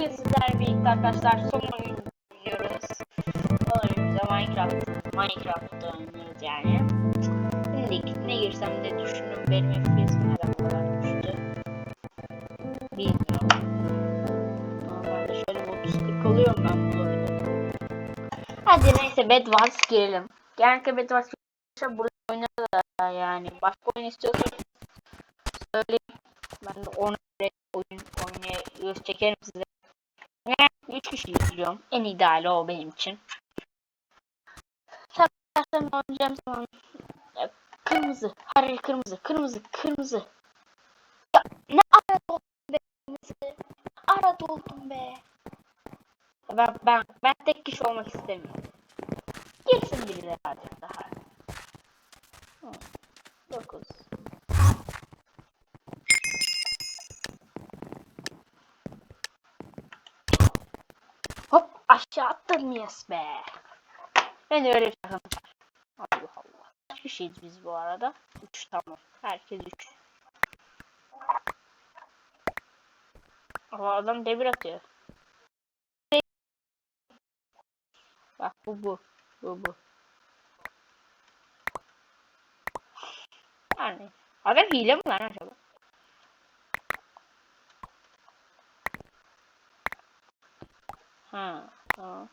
Bugün sizlerle birlikte arkadaşlar son oyun oynuyoruz. Son oyunumuzda Minecraft. Minecraft oynuyoruz yani. Şimdi ne girsem de düşündüm benim FPS neden kadar düştü. Bilmiyorum. Normalde şöyle bir 30 40 oluyorum ben bu oyunda. Hadi neyse Bed Wars girelim. Genellikle Bed Wars burada oynarız da yani. Başka oyun istiyorsanız söyleyeyim. Ben de göre oyun oynayı çekerim size. Yani 3 kişi izliyorum. En ideali o benim için. Tabii oynayacağım zaman kırmızı, haril kırmızı, kırmızı, kırmızı. Ya ne arada oldum be kırmızı. Arada oldum be. Ben, ben, ben tek kişi olmak istemiyorum. Girsin birileri artık daha. 9 Hop attım yes be. Ben de öyle bir takım. Allah Allah. Kaç kişiyiz biz bu arada? 3 tamam. Herkes 3. Ama adam demir atıyor. Bak bu bu. Bu bu. Yani. Adam hile mi lan acaba? Ha, tamam.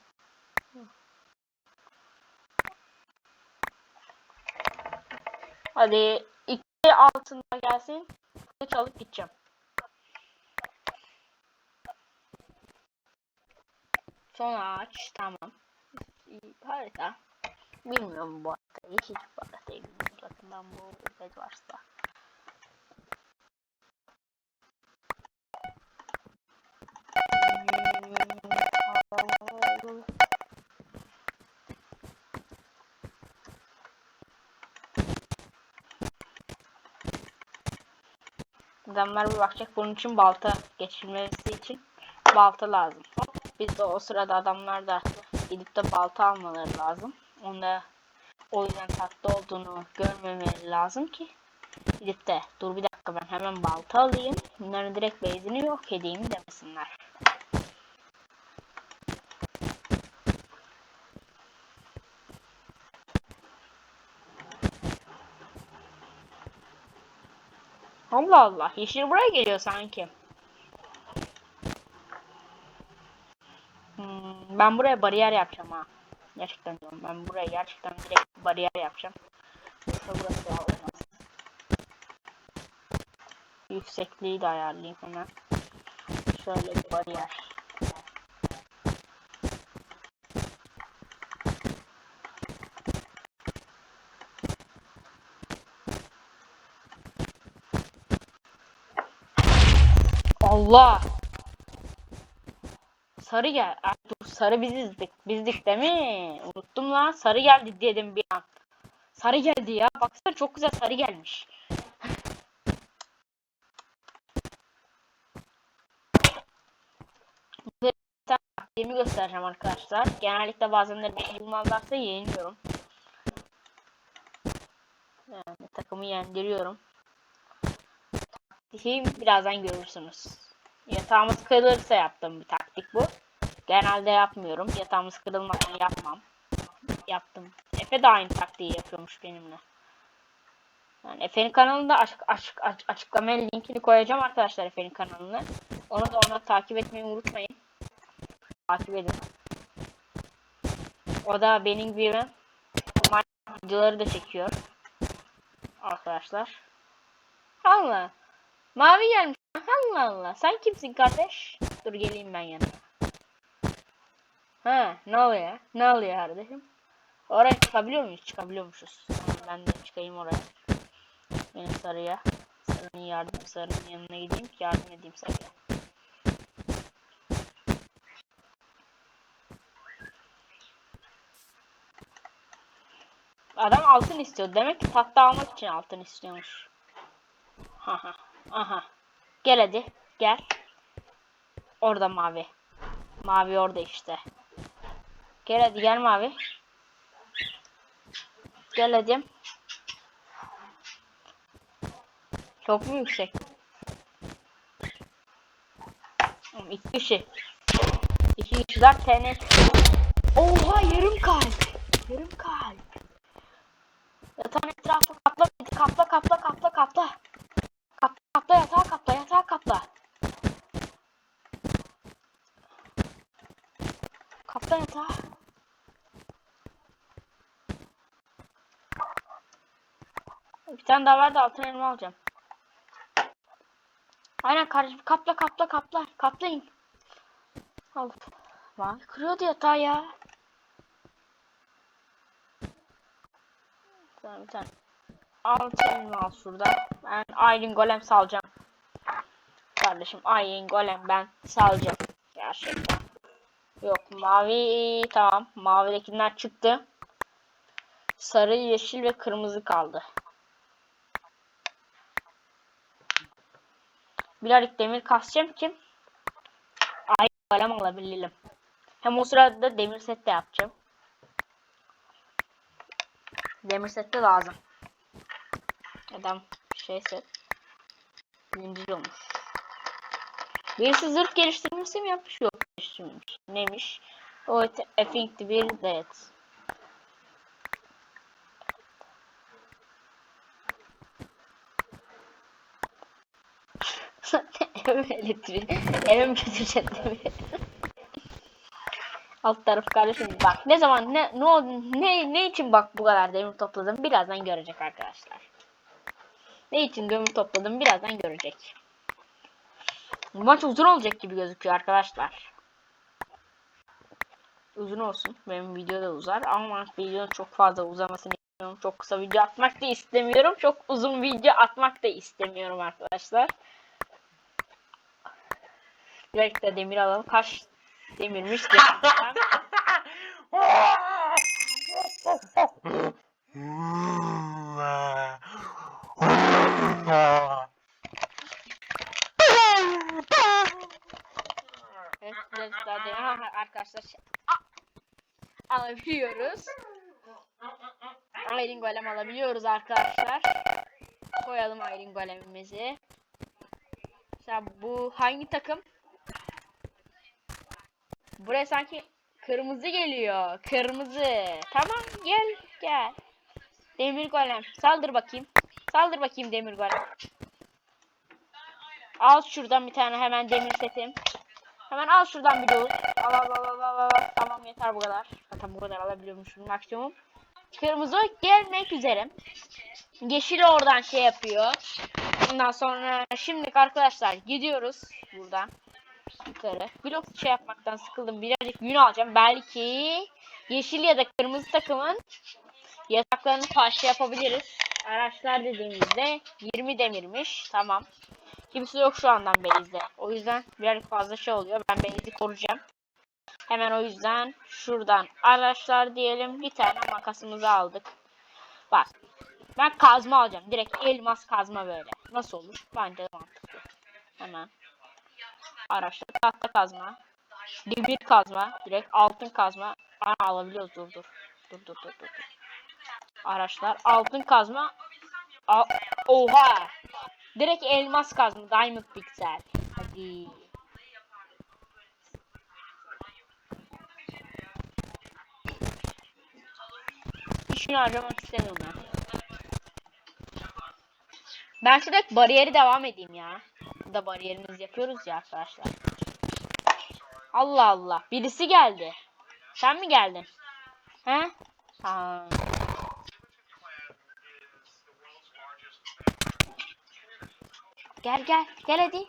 Hadi iki altında gelsin. Kılıç alıp gideceğim. Son ağaç tamam. Harita. Bilmiyorum bu arada. Hiç bu arada bilmiyorum. Ben bu bed varsa. Adamlar bir bakacak bunun için balta geçirmesi için balta lazım. Biz de o sırada adamlar da gidip de balta almaları lazım. Onda o yüzden tatlı olduğunu görmemeleri lazım ki gidip de dur bir dakika ben hemen balta alayım. Bunların direkt base'ini yok edeyim demesinler. Allah Allah. Yeşil buraya geliyor sanki. Hmm, ben buraya bariyer yapacağım ha. Gerçekten diyorum. Ben buraya gerçekten direkt bariyer yapacağım. Yoksa burası olmaz. Yüksekliği de ayarlayayım hemen. Şöyle bir bariyer. Allah. Sarı gel. Ay, dur, sarı bizizdik. Bizdik değil mi? Unuttum lan. Sarı geldi dedim bir an. Sarı geldi ya. Baksana çok güzel sarı gelmiş. taktiğimi göstereceğim arkadaşlar. Genellikle bazenleri beni bulmazlarsa yeniliyorum. Yani takımı yendiriyorum. Taktiği birazdan görürsünüz. Yatağımız kırılırsa yaptığım bir taktik bu. Genelde yapmıyorum. Yatağımız kırılmadan yapmam. Yaptım. Efe de aynı taktiği yapıyormuş benimle. Yani Efe'nin kanalında açık, açık, açık, açıklamaya linkini koyacağım arkadaşlar Efe'nin kanalını. Onu da ona takip etmeyi unutmayın. Takip edin. O da benim gibi videoları da çekiyor. Arkadaşlar. Allah. Mavi gelmiş. Allah Allah. Sen kimsin kardeş? Dur geleyim ben yanına. Ha ne oluyor? Ne oluyor kardeşim? Oraya çıkabiliyor muyuz? Çıkabiliyormuşuz. Ben de çıkayım oraya. Benim sarıya. Sarının yardım sarının yanına gideyim. Yardım edeyim sarıya. Adam altın istiyor. Demek ki tahta almak için altın istiyormuş. Aha. Aha. Gel hadi. Gel. Orada mavi. Mavi orada işte. Gel hadi gel mavi. Gel hadi. Çok mu yüksek? İki kişi. 204 tane. Oha yarım kalp. Yarım kalp. Yatağın etrafı kapla, kapla, kapla, kapla, kapla. Yatağı kapla. Kapla yatağı. Bir tane daha var da altın elma alacağım. Aynen kardeşim kapla kapla kapla. Kaplayın. Al. Lan kırıyordu yatağı ya. Tamam bir tane. Altın elma al şurada. Ben Iron Golem salacağım. Kardeşim Iron Golem ben salacağım. Gerçekten. Yok mavi tamam. Mavidekiler çıktı. Sarı, yeşil ve kırmızı kaldı. Birazcık demir kasacağım ki ay kalem alabilelim. Hem o sırada da demir set de yapacağım. Demir set de lazım. Adam şey set. Zincir olmuş. Birisi zırh geliştirmesi mi yapmış? Yok geliştirmemiş. Neymiş? O the bir that. Evim elektriği. Evim götürecek değil mi? Alt taraf kardeşim bak ne zaman ne ne oldu ne ne için bak bu kadar demir topladım birazdan görecek arkadaşlar. Ne için demir topladım birazdan görecek. Bu maç uzun olacak gibi gözüküyor arkadaşlar. Uzun olsun. Benim video da uzar ama videonun çok fazla uzamasını istemiyorum. Çok kısa video atmak da istemiyorum. Çok uzun video atmak da istemiyorum arkadaşlar. Birazcık da demir alalım. Kaç demirmiş gerçekten. Arkadaşlar. şey- A- Alabiliyoruz. Iron Golem alabiliyoruz arkadaşlar. Koyalım Iron Golem'imizi. Mesela bu hangi takım? Buraya sanki kırmızı geliyor. Kırmızı. Tamam gel gel. Demir golem. Saldır bakayım. Saldır bakayım demir golem. Al şuradan bir tane hemen demir setim. Hemen al şuradan bir dolu. Al al al al al al. Tamam yeter bu kadar. Zaten bu kadar alabiliyormuşum maksimum. Kırmızı gelmek üzere. Yeşil oradan şey yapıyor. Ondan sonra şimdi arkadaşlar gidiyoruz buradan yukarı. Blok şey yapmaktan sıkıldım. Birazcık gün alacağım. Belki yeşil ya da kırmızı takımın yataklarını parça yapabiliriz. Araçlar dediğimizde 20 demirmiş. Tamam. Kimse yok şu andan Beyz'de. O yüzden birazcık fazla şey oluyor. Ben Beyz'i koruyacağım. Hemen o yüzden şuradan araçlar diyelim. Bir tane makasımızı aldık. Bak. Ben kazma alacağım. Direkt elmas kazma böyle. Nasıl olur? Bence de mantıklı. Hemen. Araçlar. Tahta kazma. Demir kazma. Direkt altın kazma. Aa, alabiliyoruz. Dur dur. Dur dur dur dur. Araçlar. Altın kazma. A Oha. Direkt elmas kazma. Diamond piksel. Hadi. Gün harcamak istemiyorum ben. Ben şu direkt bariyeri devam edeyim ya. Burada bariyerimizi yapıyoruz ya arkadaşlar. Allah Allah. Birisi geldi. Sen mi geldin? He? Ha. Gel gel. Gel hadi.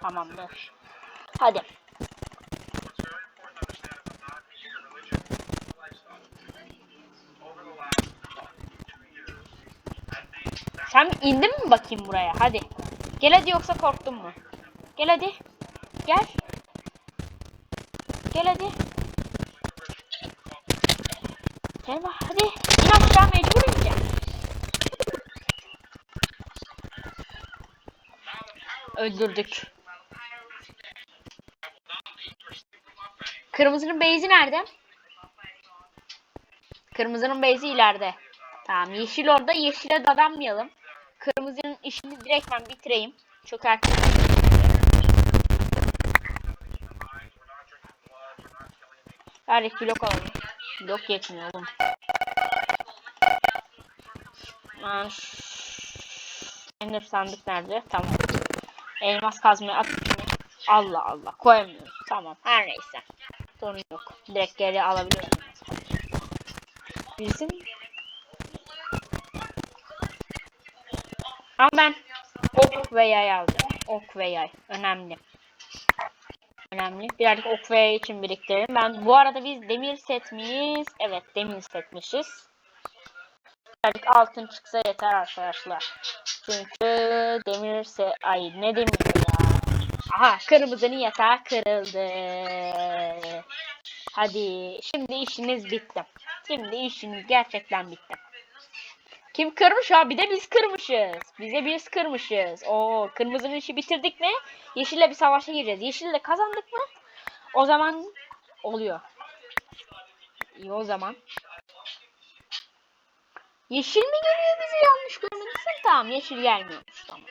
Tamamdır. Hadi. Sen indin mi bakayım buraya? Hadi. Gel hadi yoksa korktun mu? Gel hadi. Gel. Gel hadi. Gel bak hadi. İn aşağı mecbur. Öldürdük. Kırmızının base'i nerede? Kırmızının base'i ileride. Tamam yeşil orada. Yeşile dadanmayalım. Kırmızının işini direkt ben bitireyim. Çok erken. Verdik blok alalım. Blok yetmiyor oğlum. Ben Ender sandık nerede? Tamam. Elmas kazmayı at. Allah Allah koyamıyorum. Tamam her neyse. Sorun yok. Direkt geri alabiliyorum. Bizim Ama ben ok ve yay aldım. Ok ve yay. Önemli. Önemli. Birazcık ok ve için biriktirelim. Ben bu arada biz demir set miyiz? Evet demir setmişiz. Birazcık altın çıksa yeter arkadaşlar. Çünkü demir set... Ay ne demir ya. Aha kırmızının yatağı kırıldı. Hadi şimdi işiniz bitti. Şimdi işiniz gerçekten bitti. Kim kırmış ha? Bir de biz kırmışız. Bize biz kırmışız. Oo, kırmızının işi bitirdik mi? Yeşille bir savaşa gireceğiz. Yeşille kazandık mı? O zaman oluyor. İyi o zaman. Yeşil mi geliyor bizi yanlış görmediysen? Tamam yeşil gelmiyormuş tamam.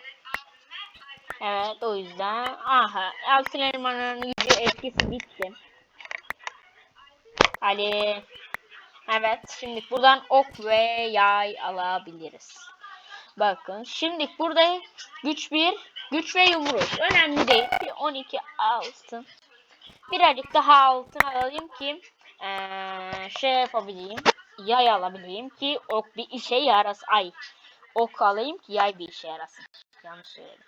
Evet o yüzden. Aha altın elmanın etkisi bitti. Ali. Evet şimdi buradan ok ve yay alabiliriz. Bakın şimdi burada güç bir güç ve yumruk. Önemli değil. Bir 12 altın. Birazcık daha altın alayım ki ee, şey yapabileyim. Yay alabileyim ki ok bir işe yarasın. Ay ok alayım ki yay bir işe yarasın. Yanlış söyledim.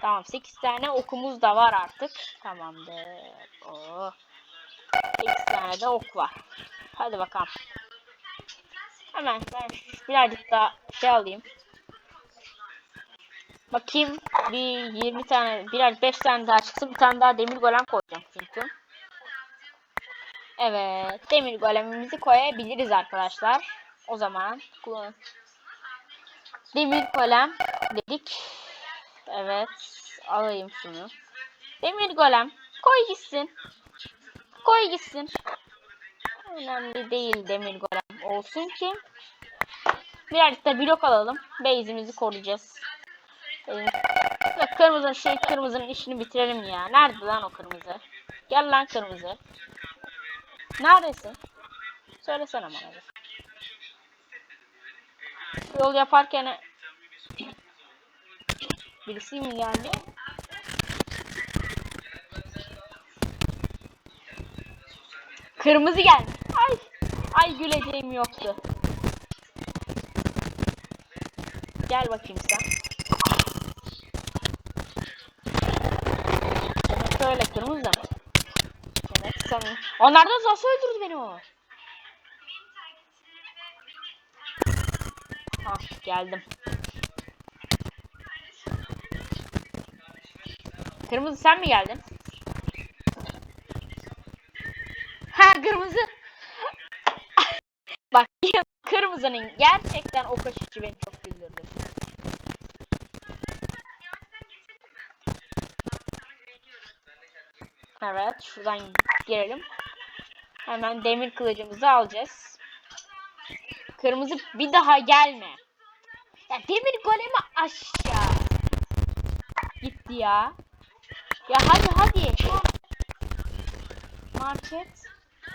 Tamam 8 tane okumuz da var artık. Tamamdır. Oh. 8 tane de ok var. Hadi bakalım. Hemen ben birazcık daha şey alayım. Bakayım bir 20 tane biraz 5 tane daha çıksın bir tane daha demir golem koyacağım çünkü. Evet demir golemimizi koyabiliriz arkadaşlar. O zaman demir golem dedik. Evet alayım şunu. Demir golem koy gitsin. Koy gitsin. Önemli değil demir golem olsun ki. Birazcık da blok alalım. Base'imizi koruyacağız. Ee, kırmızının şey kırmızının işini bitirelim ya. Nerede lan o kırmızı? Gel lan kırmızı. Neredesin? Söylesene bana. Yol yaparken birisi mi geldi? Kırmızı geldi. Ay. Ay güleceğim yoktu. Gel bakayım sen. Evet şöyle kırmızı mı? Evet sen. Onlardan nasıl öldürdü beni o? Ha geldim. Kırmızı sen mi geldin? Ha kırmızı. Bak kırmızının gerçekten o kaşıcı beni çok güldürdü. Evet şuradan girelim. Hemen demir kılıcımızı alacağız. Kırmızı bir daha gelme. Ya demir golemi aşağı. Gitti ya. Ya hadi hadi. Market.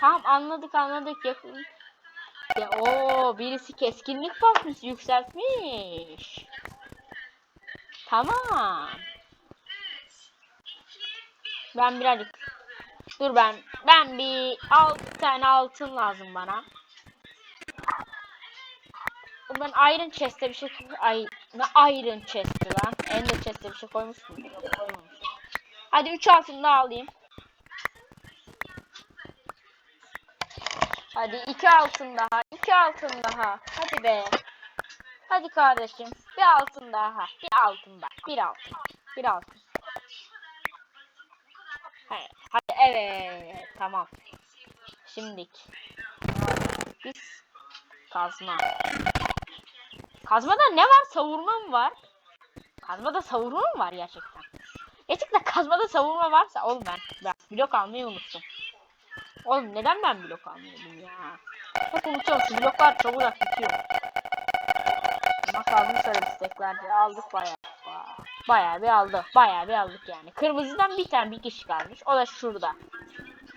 Tamam anladık anladık yakın. Ya o birisi keskinlik basmış yükseltmiş. Tamam. Ben birazcık Dur ben ben bir 6 tane altın lazım bana. Ben Iron Chest'e bir şey ay ne Iron Chest'i lan? Ender Chest'e bir şey koymuş mu? Yok koymamış. Hadi 3 altın daha alayım. Hadi 2 altın daha. 2 altın daha. Hadi be. Hadi kardeşim. Bir altın daha. Bir altın bak. Bir altın. Bir altın. Hadi, hadi evet. Tamam. Şimdik. Biz kazma. Kazmada ne var? Savurma mı var? Kazmada savurma mı var gerçekten? Gerçekten kazmada savurma varsa oğlum ben, ben blok almayı unuttum. Oğlum neden ben blok almıyorum ya? Hep unutuyorum şu bloklar çabucak bitiyor. Nasıl aldım sarı isteklerce aldık bayağı. Bayağı bir aldık. Bayağı bir aldık yani. Kırmızıdan bir tane bir kişi kalmış. O da şurada.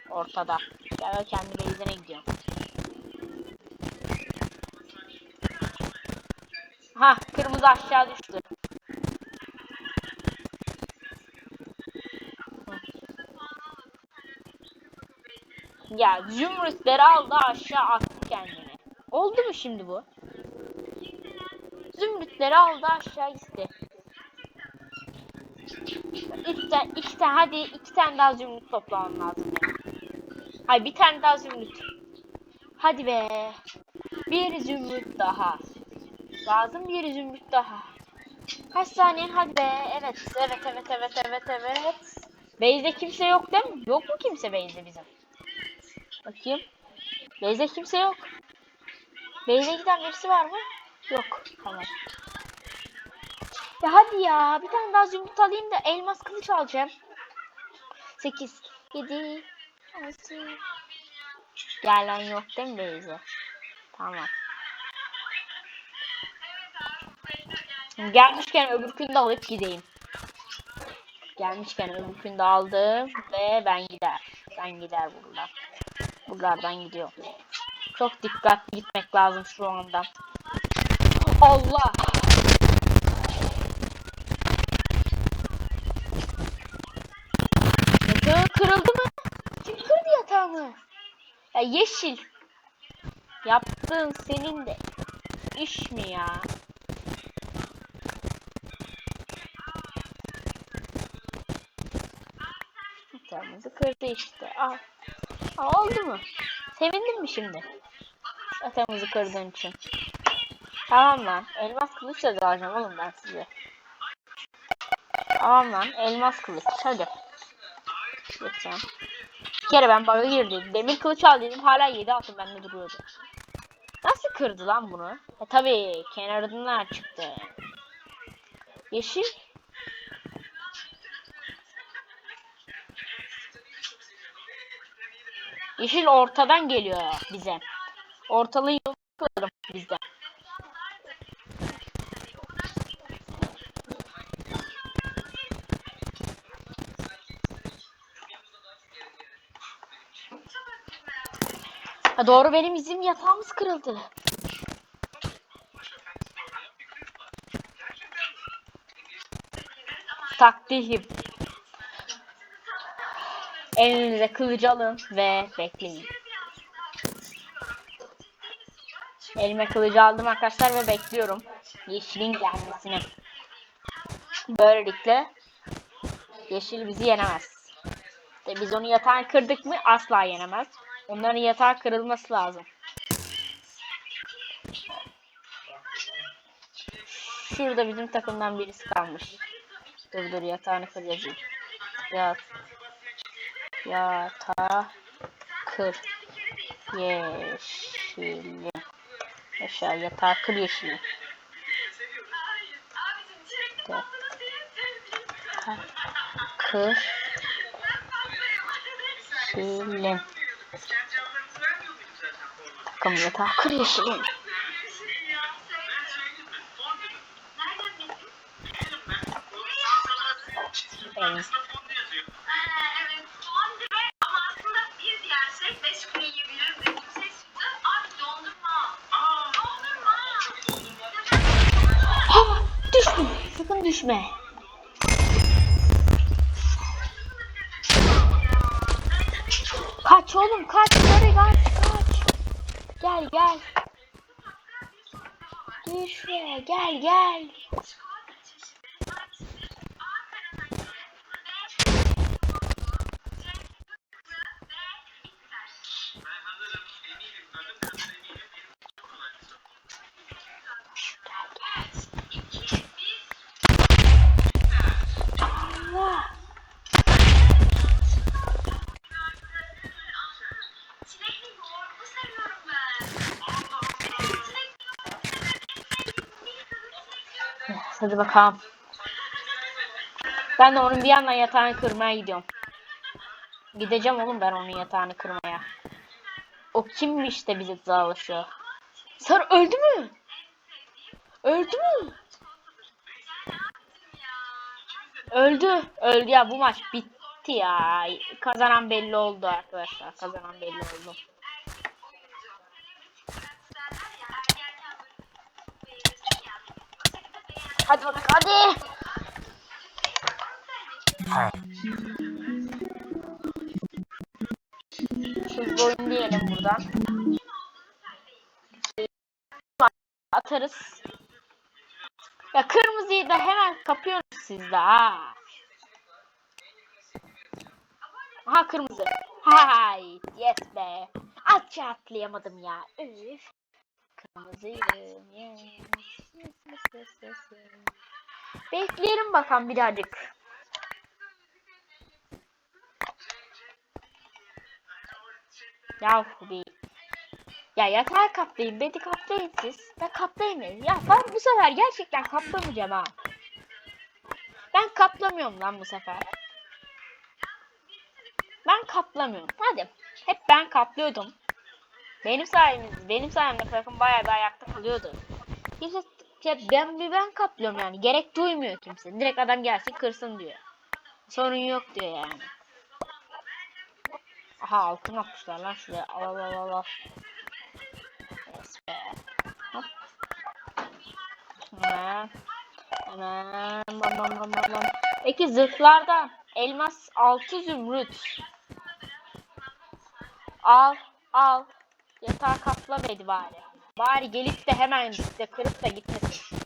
Ortada. Gel kendi base'ine gidiyorum. Ha kırmızı aşağı düştü. Ya zümrütleri aldı aşağı attı kendini. Oldu mu şimdi bu? Zümrütleri aldı aşağı isti. İki tane, iki tane, hadi iki tane daha zümrüt toplamam lazım. Hayır bir tane daha zümrüt. Hadi be. Bir zümrüt daha. Lazım bir zümrüt daha. Kaç saniyen hadi be. Evet, evet, evet, evet, evet, evet. Base'de kimse yok değil mi? Yok mu kimse base'de bizim? Bakayım. Base'de kimse yok. Base'e giden birisi var mı? Yok. Tamam. Ya hadi ya. Bir tane daha zümrüt alayım da elmas kılıç alacağım. 8, 7, 6. Gelen yok değil mi Beyze? Tamam. Gelmişken öbürkünü de alıp gideyim. Gelmişken öbürkünü de aldım ve ben gider. Ben gider buradan. Buralardan gidiyor. Çok dikkatli gitmek lazım şu anda. Allah! Yatağı kırıldı mı? Kim kırdı yatağımı? Ya yeşil. Yaptığın senin de iş mi ya? Yatağımızı kırdı işte. Al. Aa, oldu mu? Sevindin mi şimdi? Yatağımızı kırdığın için. Tamam lan. Elmas kılıç da alacağım oğlum ben size. Tamam lan. Elmas kılıç. Hadi. Lütfen. Bir kere ben bug'a girdim. Demir kılıç al dedim. Hala 7 altın bende duruyordu. Nasıl kırdı lan bunu? E tabi kenarından çıktı. Yeşil. Yeşil ortadan geliyor bize. Ortalığı yok kırdım bizden. Ha, doğru benim izim yatağımız kırıldı. Taktiğim. Elinize kılıcı alın ve bekleyin. Elime kılıcı aldım arkadaşlar ve bekliyorum. Yeşilin gelmesini. Böylelikle yeşil bizi yenemez. İşte biz onu yatağa kırdık mı asla yenemez. Onların yatağı kırılması lazım. Şurada bizim takımdan birisi kalmış. Dur dur yatağını kır yazayım. Yat. Yatağı kır. Yeşili. Aşağı yatağı kır yeşili. Yatağı Kır. Yeşili. Takım yatağı kır yeşili. Evet. Düşme. Kaç oğlum kaç. Hadi kaç kaç. Gel gel. Gel şuraya gel gel. Hadi bakalım. Ben de onun bir yandan yatağını kırmaya gidiyorum. Gideceğim oğlum ben onun yatağını kırmaya. O kimmiş de bize çalışıyor? Sarı öldü mü? Öldü mü? Öldü. Öldü ya bu maç bitti ya. Kazanan belli oldu arkadaşlar. Kazanan belli oldu. Hadi bak hadi. Hızlı oyun diyelim buradan. Atarız. Ya kırmızıyı da hemen kapıyoruz sizde ha. Ha kırmızı. Hay yes be. Atça atlayamadım ya. Üf. Bekleyelim bakalım birazcık. Ya bir ya yatağı kaplayın, bedi kaplayın siz. Ben kaplayamayayım. Ya ben bu sefer gerçekten kaplamayacağım ha. Ben kaplamıyorum lan bu sefer. Ben kaplamıyorum. Hadi. Hep ben kaplıyordum. Benim sayemde, benim sayemde takım bayağı bir ayakta kalıyordu. Kimse ya ben bir ben kaplıyorum yani. Gerek duymuyor kimse. Direkt adam gelsin kırsın diyor. Sorun yok diyor yani. Aha altın atmışlar lan şuraya. Al al al al. Yes. Hemen. Bam bam bam bam bam. Peki zırhlarda elmas 6 zümrüt. Al al. Yatağı kapla bedi bari. Bari gelip de hemen işte kırıp da gitmesin.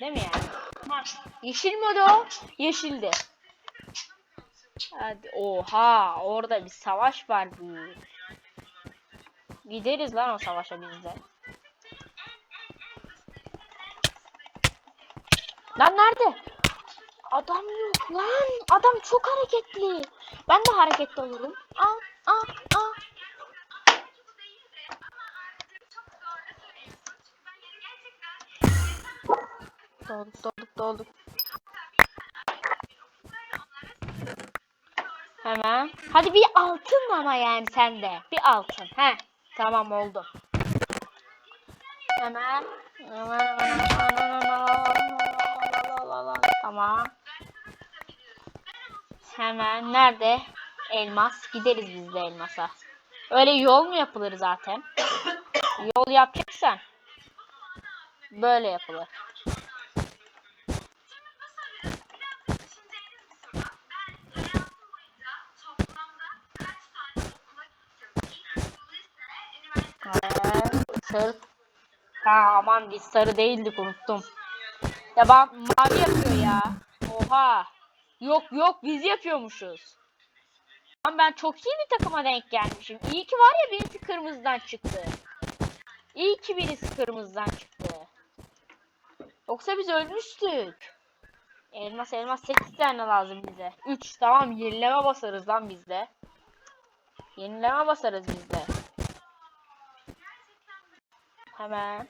Değil mi yani? Ha, yeşil mi o? Yeşildi. Hadi oha orada bir savaş var büyük. Gideriz lan o savaşa biz de. Lan nerede? Adam yok lan. Adam çok hareketli. Ben de hareketli olurum. Aa, Dolduk dolduk dolduk. Hemen. Hadi bir altın ama yani sende. Bir altın. He. Tamam oldu. Hemen. Hemen hemen. Tamam. Hemen nerede? Elmas. Gideriz biz de elmasa. Öyle yol mu yapılır zaten? Yol yapacaksan böyle yapılır. Ee, sarı. Ha aman biz sarı değildik unuttum. Ya bak mavi yapıyor ya. Oha. Yok yok biz yapıyormuşuz. Ama ben çok iyi bir takıma denk gelmişim. İyi ki var ya birisi kırmızıdan çıktı. İyi ki birisi kırmızıdan çıktı. Yoksa biz ölmüştük. Elmas elmas 8 tane lazım bize. 3 tamam yenileme basarız lan bizde. Yenileme basarız bizde. Hemen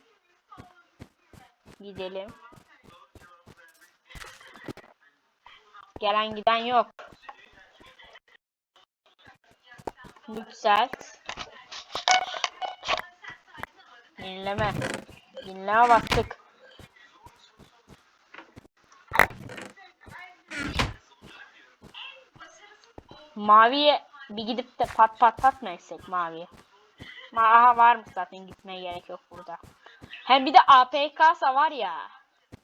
gidelim. Gelen giden yok. Yükselt. Yenileme. Yenileme baktık. Maviye bir gidip de pat pat pat mı etsek maviye? Ma aha varmış zaten gitmeye gerek yok burada. Hem bir de APK'sa var ya.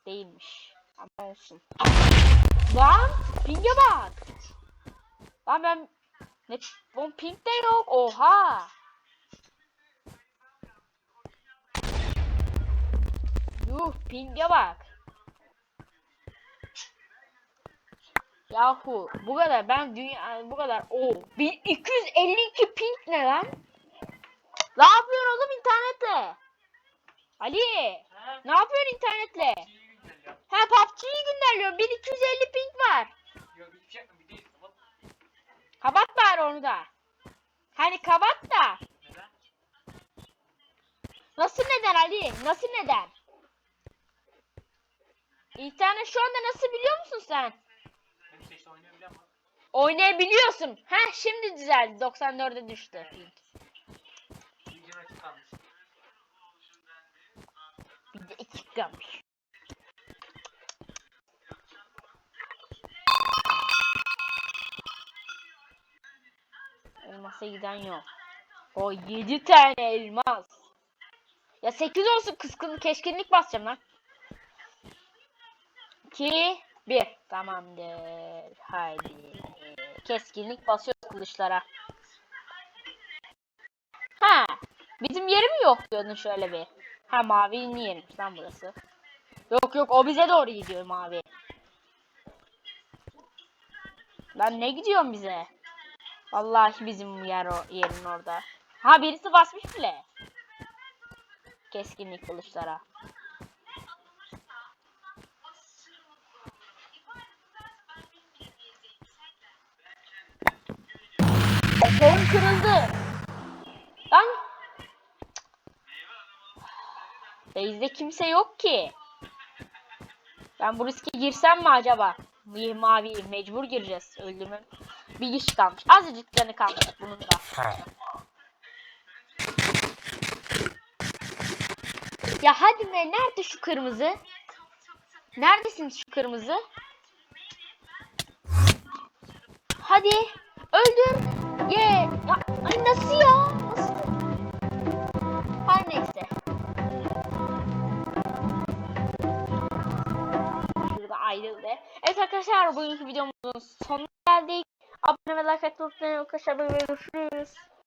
Değilmiş. Ama olsun. Lan ping'e bak. Lan ben ne bu ping de yok. Oha. Yuh ping'e bak. Yahu bu kadar ben dünya bu kadar o 1252 ping ne lan? Ne yapıyorsun oğlum internette? Ali ne yapıyorsun internetle? Ha PUBG'yi günlerliyorum 1250 ping var. Kapat bari onu da. Hani kapat da. Nasıl neden Ali? Nasıl neden? İnternet şu anda nasıl biliyor musun sen? Oynayabiliyorsun. Heh şimdi düzeldi. 94'e düştü. İkinci maçı kalmış. Kalmış. Elmasa giden yok. O 7 tane elmas. Ya 8 olsun kıskın keşkinlik basacağım lan. 2 1 Tamamdır. Haydi. Keskinlik basıyoruz kılıçlara. Ha. Bizim yeri mi yok diyordun şöyle bir. Ha mavinin yeriymiş lan burası. Yok yok o bize doğru gidiyor mavi. Lan ne gidiyorsun bize? Vallahi bizim yer o yerin orada. Ha birisi basmış bile. Keskinlik kılıçlara. Kolum kırıldı. Lan. Base'de kimse yok ki. Ben bu riske girsem mi acaba? Bir mavi mecbur gireceğiz. Öldürmem. Bir kişi kalmış. Azıcık canı kalmış bunun da. Ya hadi be nerede şu kırmızı? Neredesiniz şu kırmızı? Hadi öldür. Ye. Ya ay nasıl ya? Ayrıldı. Evet arkadaşlar bugünkü videomuzun sonuna geldik. Abone ve like atmayı unutmayın arkadaşlar. Görüşürüz.